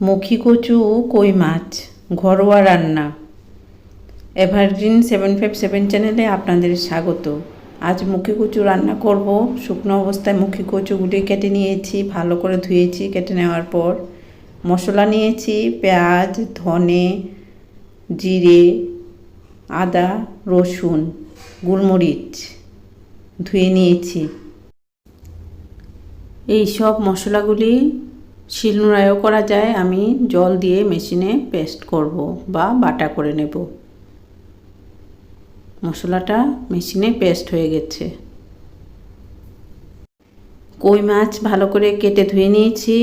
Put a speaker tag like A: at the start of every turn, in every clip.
A: মুখি কচু কই মাছ? ঘরোয়া রান্না। এভারগ্রিন সেভেন ফাইভ সেভেন চ্যানেলে আপনাদের স্বাগত। আজ মুখি কচু রান্না করব। শুকনো অবস্থায় মুখি কচুগুলি কেটে নিয়েছি, ভালো করে ধুয়েছি, কেটে নেওয়ার পর মশলা নিয়েছি, পেঁয়াজ, ধনে, জিরে, আদা, রসুন, গোলমরিচ ধুয়ে নিয়েছি। এই সব মশলাগুলি শিলনোড়ায়ও করা যায়, আমি জল দিয়ে মেশিনে পেস্ট করব বা বাটা করে নেব। মশলাটা মেশিনে পেস্ট হয়ে গেছে। কই মাছ ভালো করে কেটে ধুয়ে নিয়েছি,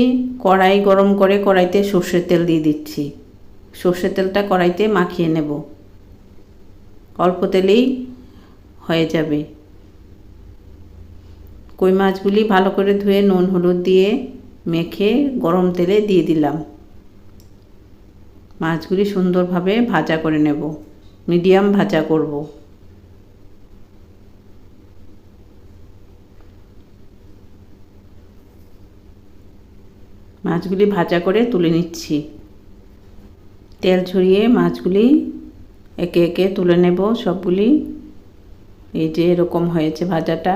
A: কড়াই গরম করে কড়াইতে সর্ষের তেল দিয়ে দিচ্ছি। সর্ষের তেলটা কড়াইতে মাখিয়ে নেব। অল্প তেলেই হয়ে যাবে। কই মাছগুলি ভালো করে ধুয়ে নুন, হলুদ দিয়ে মেখে গরম তেলে দিয়ে দিলাম। মাছগুলি সুন্দরভাবে ভাজা করে নেব। মিডিয়াম ভাজা করব। মাছগুলি ভাজা করে তুলে নিচ্ছি। তেল ছড়িয়ে মাছগুলি একে একে তুলে নেব সবগুলি। এই যে এরকম হয়েছে ভাজাটা।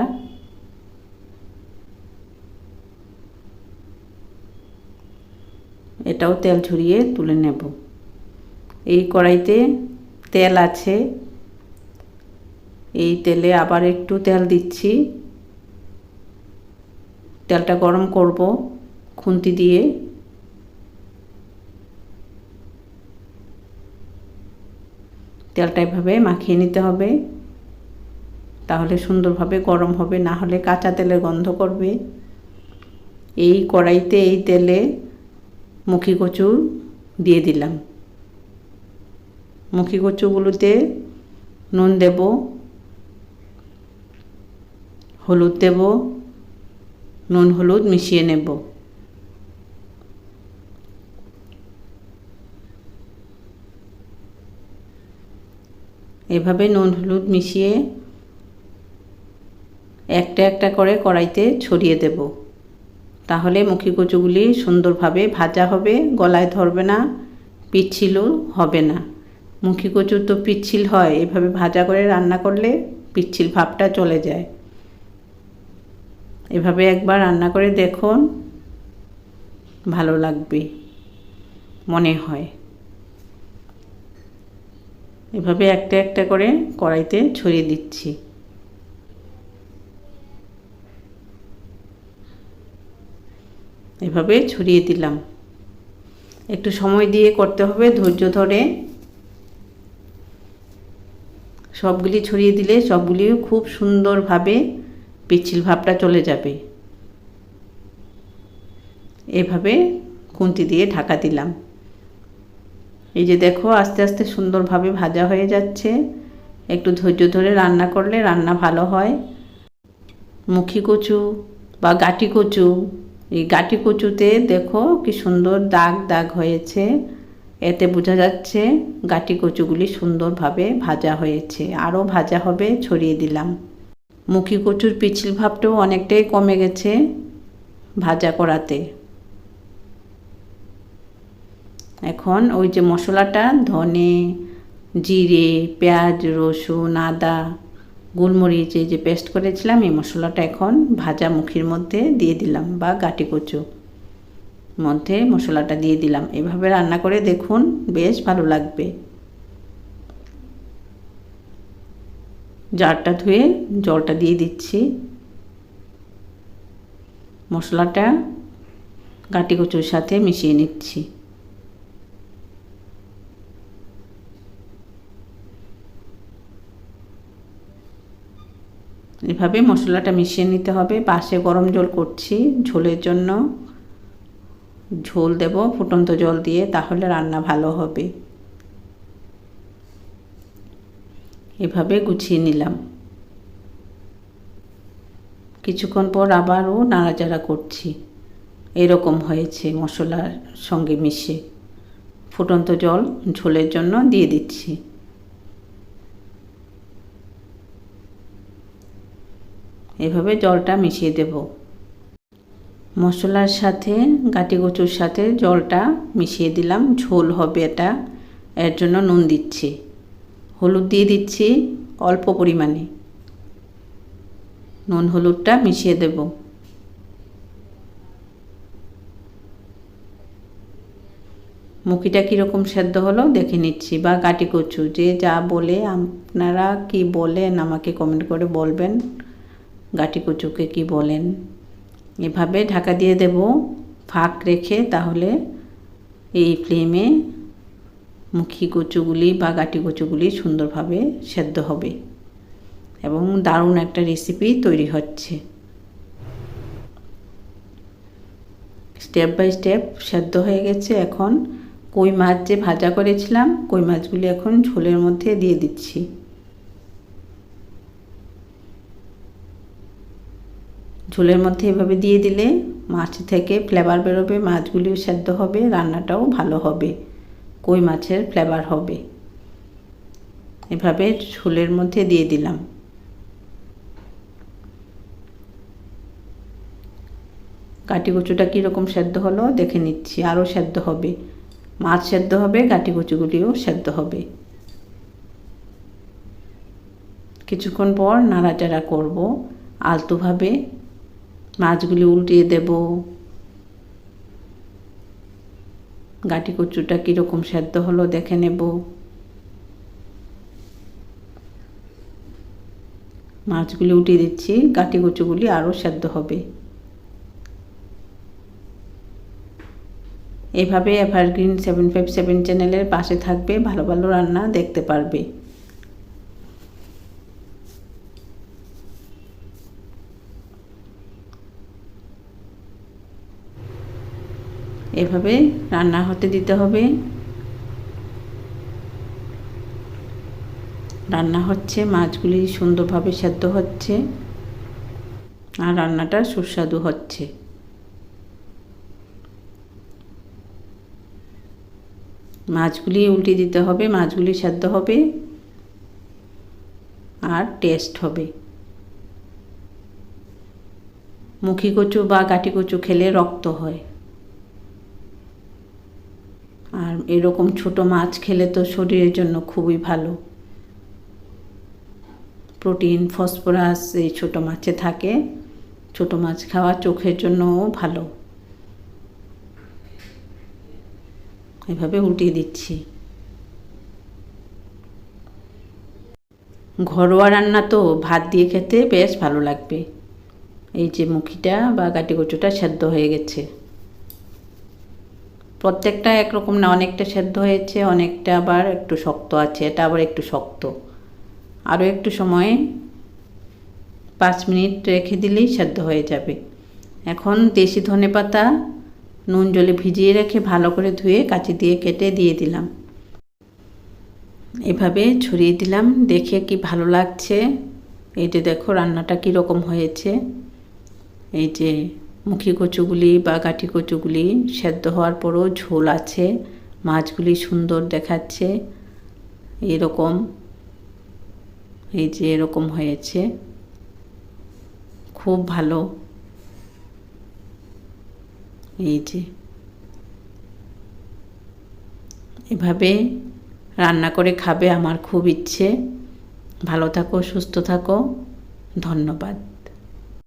A: এটাও তেল ঝরিয়ে তুলে নেব। এই কড়াইতে তেল আছে। এই তেলে আবার একটু তেল দিচ্ছি। তেলটা গরম করব খুন্তি দিয়ে। তেলটা এভাবে মাখিয়ে নিতে হবে। তাহলে সুন্দরভাবে গরম হবে, না হলে কাঁচা তেলের গন্ধ করবে। এই কড়াইতে এই তেলে মুখি কচু দিয়ে দিলাম। মুখি কচুগুলোতে নুন দেব, হলুদ দেব, নুন হলুদ মিশিয়ে নেব। এভাবে নুন হলুদ মিশিয়ে একটা একটা করে কড়াইতে ছড়িয়ে দেব। তাহলে মুখী কচুগুলি সুন্দরভাবে ভাজা হবে, গলায় ধরবে না, পিচ্ছিলও হবে না। মুখী কচুর তো পিচ্ছিল হয়, এভাবে ভাজা করে রান্না করলে পিচ্ছিল ভাবটা চলে যায়। এভাবে একবার রান্না করে দেখুন, ভালো লাগবে, মনে হয়। এভাবে একটা একটা করে কড়াইতে ছড়িয়ে দিচ্ছি। এভাবে ছড়িয়ে দিলাম। একটু সময় দিয়ে করতে হবে, ধৈর্য ধরে। সবগুলি ছড়িয়ে দিলে সবগুলি খুব সুন্দরভাবে পিচ্ছিল ভাবটা চলে যাবে। এভাবে খুন্তি দিয়ে ঢাকা দিলাম। এই যে দেখো, আস্তে আস্তে সুন্দরভাবে ভাজা হয়ে যাচ্ছে। একটু ধৈর্য ধরে রান্না করলে রান্না ভালো হয়। মুখি কচু বা গাটি কচু এই গাটি কচুতে দেখো কি সুন্দর দাগ দাগ হয়েছে। এতে বোঝা যাচ্ছে গাটি কচুগুলি সুন্দরভাবে ভাজা হয়েছে। আরও ভাজা হবে ছড়িয়ে দিলাম। মুখি কচুর পিছিল ভাবটাও অনেকটাই কমে গেছে ভাজা করাতে। এখন ওই যে মশলাটা ধনে, জিরে, পেঁয়াজ, রসুন, আদা গোলমরিচ যে পেস্ট করেছিলাম, এই মশলাটা এখন ভাজা মুখির মধ্যে দিয়ে দিলাম বা গাটি কচু মধ্যে মশলাটা দিয়ে দিলাম। এভাবে রান্না করে দেখুন, বেশ ভালো লাগবে। জারটা ধুয়ে জলটা দিয়ে দিচ্ছি। মশলাটা গাটি কচুর সাথে মিশিয়ে নিচ্ছি। এভাবে মশলাটা মিশিয়ে নিতে হবে। পাশে গরম জল করছি ঝোলের জন্য। ঝোল দেব, ফুটন্ত জল দিয়ে, তাহলে রান্না ভালো হবে। এভাবে গুছিয়ে নিলাম। কিছুক্ষণ পর আবারও নাড়াচাড়া করছি। এরকম হয়েছে মশলার সঙ্গে মিশে। ফুটন্ত জল ঝোলের জন্য দিয়ে দিচ্ছি। এভাবে জলটা মিশিয়ে দেব। মশলার সাথে, গাটি কচুর সাথে জলটা মিশিয়ে দিলাম। ঝোল হবে এটা। এর জন্য নুন দিচ্ছি। হলুদ দিয়ে দিচ্ছি অল্প পরিমাণে। নুন হলুদটা মিশিয়ে দেব। মুখিটা কীরকম সেদ্ধ হলো দেখে নিচ্ছি বা গাটি কচু। যে যা বলে আপনারা কি বলেন আমাকে কমেন্ট করে বলবেন। গাটি কচুকে কি বলেন? এভাবে ঢাকা দিয়ে দেব, ফাঁক রেখে তাহলে এই ফ্লেমে মুখি কচুগুলি বা গাটি কচুগুলি সুন্দরভাবে সেদ্ধ হবে এবং দারুণ একটা রেসিপি তৈরি হচ্ছে। স্টেপ বাই স্টেপ সেদ্ধ হয়ে গেছে। এখন কই মাছ যে ভাজা করেছিলাম, কই মাছগুলি এখন ঝোলের মধ্যে দিয়ে দিচ্ছি। ঝোলের মধ্যে এভাবে দিয়ে দিলে মাছ থেকে ফ্লেভার বেরোবে, মাছগুলিও সেদ্ধ হবে, রান্নাটাও ভালো হবে, কই মাছের ফ্লেভার হবে। এভাবে ঝোলের মধ্যে দিয়ে দিলাম। কাটি কচুটা কীরকম সেদ্ধ হলো দেখে নিচ্ছি, আরও সেদ্ধ হবে। মাছ সেদ্ধ হবে কাটি কচুগুলিও সেদ্ধ হবে। কিছুক্ষণ পর নাড়াচাড়া করব আলতোভাবে। মাছগুলি উল্টিয়ে দেব। গাটি কচুটা কীরকম সেদ্ধ হলো দেখে নেব। মাছগুলি উঠিয়ে দিচ্ছি, গাটি কচুগুলি আরও সেদ্ধ হবে। এভাবে এভারগ্রিন সেভেন ফাইভ সেভেন চ্যানেলের পাশে থাকবে, ভালো ভালো রান্না দেখতে পারবে। এভাবে রান্না হতে দিতে হবে। রান্না হচ্ছে, মাছগুলি সুন্দরভাবে সেদ্ধ হচ্ছে আর রান্নাটা সুস্বাদু হচ্ছে। মাছগুলি উল্টে দিতে হবে, মাছগুলি সেদ্ধ হবে আর টেস্ট হবে। মুখি কচু বা কাটি কচু খেলে রক্ত হয়। আর এরকম ছোট মাছ খেলে তো শরীরের জন্য খুবই ভালো। প্রোটিন, ফসফরাস এই ছোট মাছে থাকে। ছোট মাছ খাওয়া চোখের জন্যও ভালো। এভাবে উল্টিয়ে দিচ্ছি। ঘরোয়া রান্না তো ভাত দিয়ে খেতে বেশ ভালো লাগবে। এই যে মুখিটা বা গাটি কচুটা সেদ্ধ হয়ে গেছে। প্রত্যেকটা একরকম না, অনেকটা সেদ্ধ হয়েছে, অনেকটা আবার একটু শক্ত আছে, এটা আবার একটু শক্ত। আরও একটু সময়, পাঁচ মিনিট রেখে দিলেই সেদ্ধ হয়ে যাবে। এখন দেশি ধনে পাতা নুন জলে ভিজিয়ে রেখে ভালো করে ধুয়ে কাঁচি দিয়ে কেটে দিয়ে দিলাম। এভাবে ছড়িয়ে দিলাম, দেখে কি ভালো লাগছে? এই যে দেখো, রান্নাটা কীরকম হয়েছে? এই যে মুখি কচুগুলি বা গাঠি কচুগুলি সেদ্ধ হওয়ার পরও ঝোল আছে, মাছগুলি সুন্দর দেখাচ্ছে, এরকম, এই যে এরকম হয়েছে। খুব ভালো। এই যে। এভাবে রান্না করে খাবে আমার খুব ইচ্ছে। ভালো থাকো, সুস্থ থাকো। ধন্যবাদ।